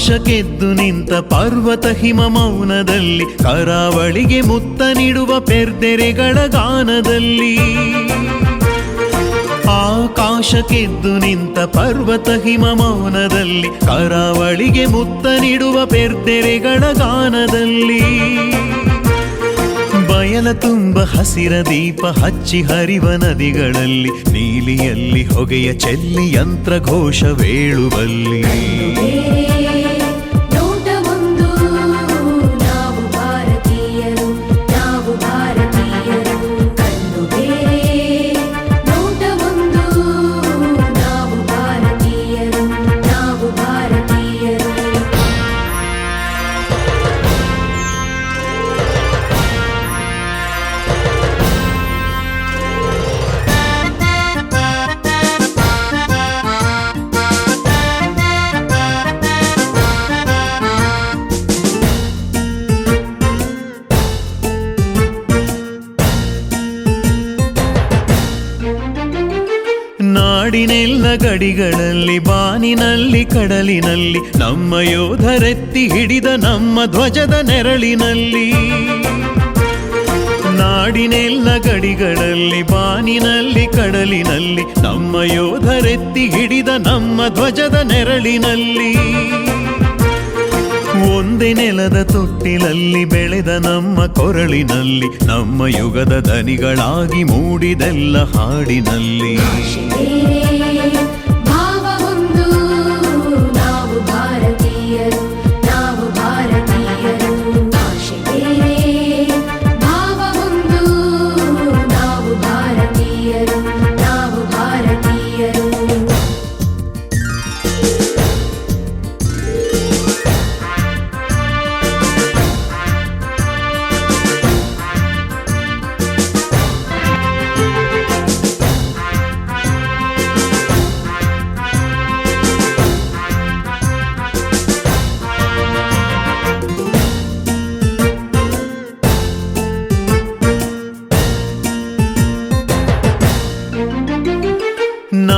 ಆಕಾಶಕ್ಕೆದ್ದು ನಿಂತ ಪರ್ವತ ಹಿಮ ಮೌನದಲ್ಲಿ, ಕರಾವಳಿಗೆ ಮುತ್ತ ನೀಡುವ ಪೆರ್ದೆರೆಗಳ ಗಾನದಲ್ಲಿ. ಆಕಾಶಕ್ಕೆದ್ದು ನಿಂತ ಪರ್ವತ ಹಿಮ ಮೌನದಲ್ಲಿ, ಕರಾವಳಿಗೆ ಮುತ್ತ ನೀಡುವ ಪೆರ್ದೆರೆಗಳ ಗಾನದಲ್ಲಿ. ಬಯಲ ತುಂಬ ಹಸಿರ ದೀಪ ಹಚ್ಚಿ ಹರಿವ ನದಿಗಳಲ್ಲಿ, ನೀಲಿಯಲ್ಲಿ ಹೊಗೆಯ ಚೆಲ್ಲಿ ಯಂತ್ರ ಘೋಷವೇಳುವಲ್ಲಿ ನೋಟವೊಂದು ನಾಡಿನೆಲ್ಲ ಗಡಿಗಳಲ್ಲಿ, ಬಾನಿನಲ್ಲಿ, ಕಡಲಿನಲ್ಲಿ, ನಮ್ಮ ಯೋಧರೆತ್ತಿ ಹಿಡಿದ ನಮ್ಮ ಧ್ವಜದ ನೆರಳಿನಲ್ಲಿ. ನಾಡಿನೆಲ್ಲ ಗಡಿಗಳಲ್ಲಿ, ಬಾನಿನಲ್ಲಿ, ಕಡಲಿನಲ್ಲಿ, ನಮ್ಮ ಯೋಧರೆತ್ತಿ ಹಿಡಿದ ನಮ್ಮ ಧ್ವಜದ ನೆರಳಿನಲ್ಲಿ. ಒಂದೇ ನೆಲದ ತೊಟ್ಟಿಲಲ್ಲಿ ಬೆಳೆದ ನಮ್ಮ ಕೊರಳಿನಲ್ಲಿ ನಮ್ಮ ಯುಗದ ದನಿಗಳಾಗಿ ಮೂಡಿದೆಲ್ಲ ಹಾಡಿನಲ್ಲಿ.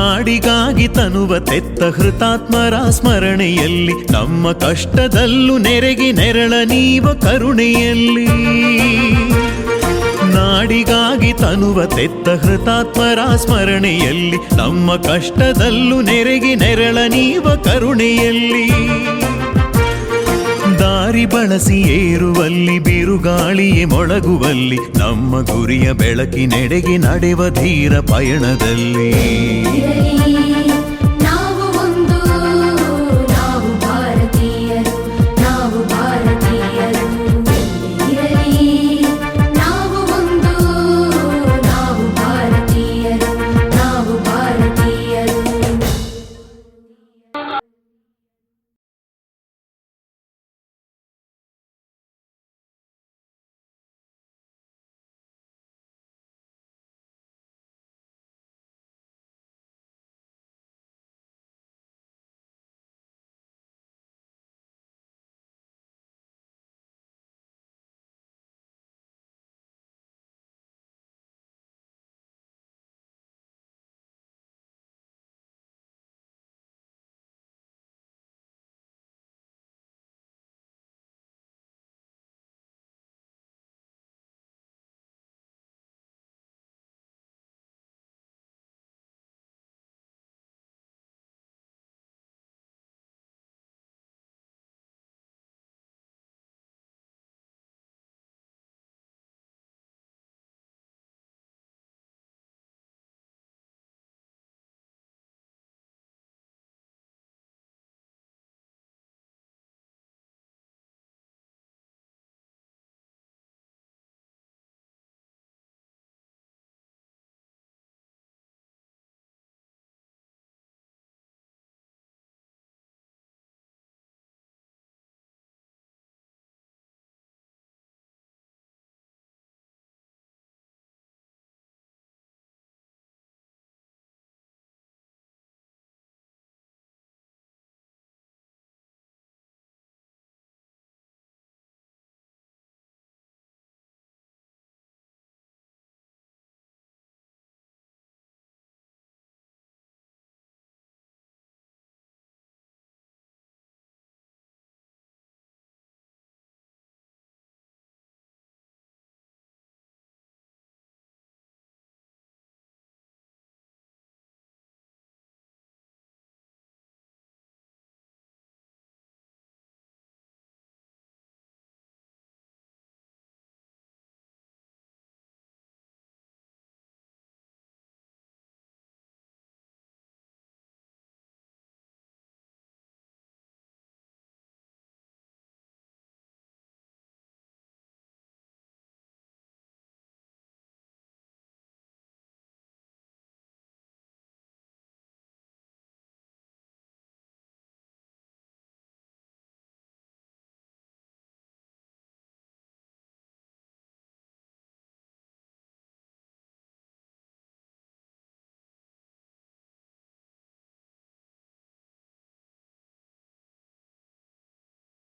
ನಾಡಿಗಾಗಿ ತನುವ ತೆತ್ತ ಹೃತಾತ್ಮರ ಸ್ಮರಣೆಯಲ್ಲಿ, ನಮ್ಮ ಕಷ್ಟದಲ್ಲೂ ನೆರೆಗಿ ನೆರಳ ನೀವ ಕರುಣೆಯಲ್ಲಿ. ನಾಡಿಗಾಗಿ ತನುವ ತೆತ್ತ ಹೃತಾತ್ಮರ ಸ್ಮರಣೆಯಲ್ಲಿ, ನಮ್ಮ ಕಷ್ಟದಲ್ಲೂ ನೆರೆಗಿ ನೆರಳ ನೀವ ಕರುಣೆಯಲ್ಲಿ. ದಾರಿ ಬಳಸಿ ಏರುವಲ್ಲಿ ಬಿರುಗಾಳಿಯೇ ಮೊಳಗುವಲ್ಲಿ ನಮ್ಮ ಗುರಿಯ ಬೆಳಕಿನೆಡೆಗೆ ನಡೆವ ಧೀರ ಪಯಣದಲ್ಲಿ.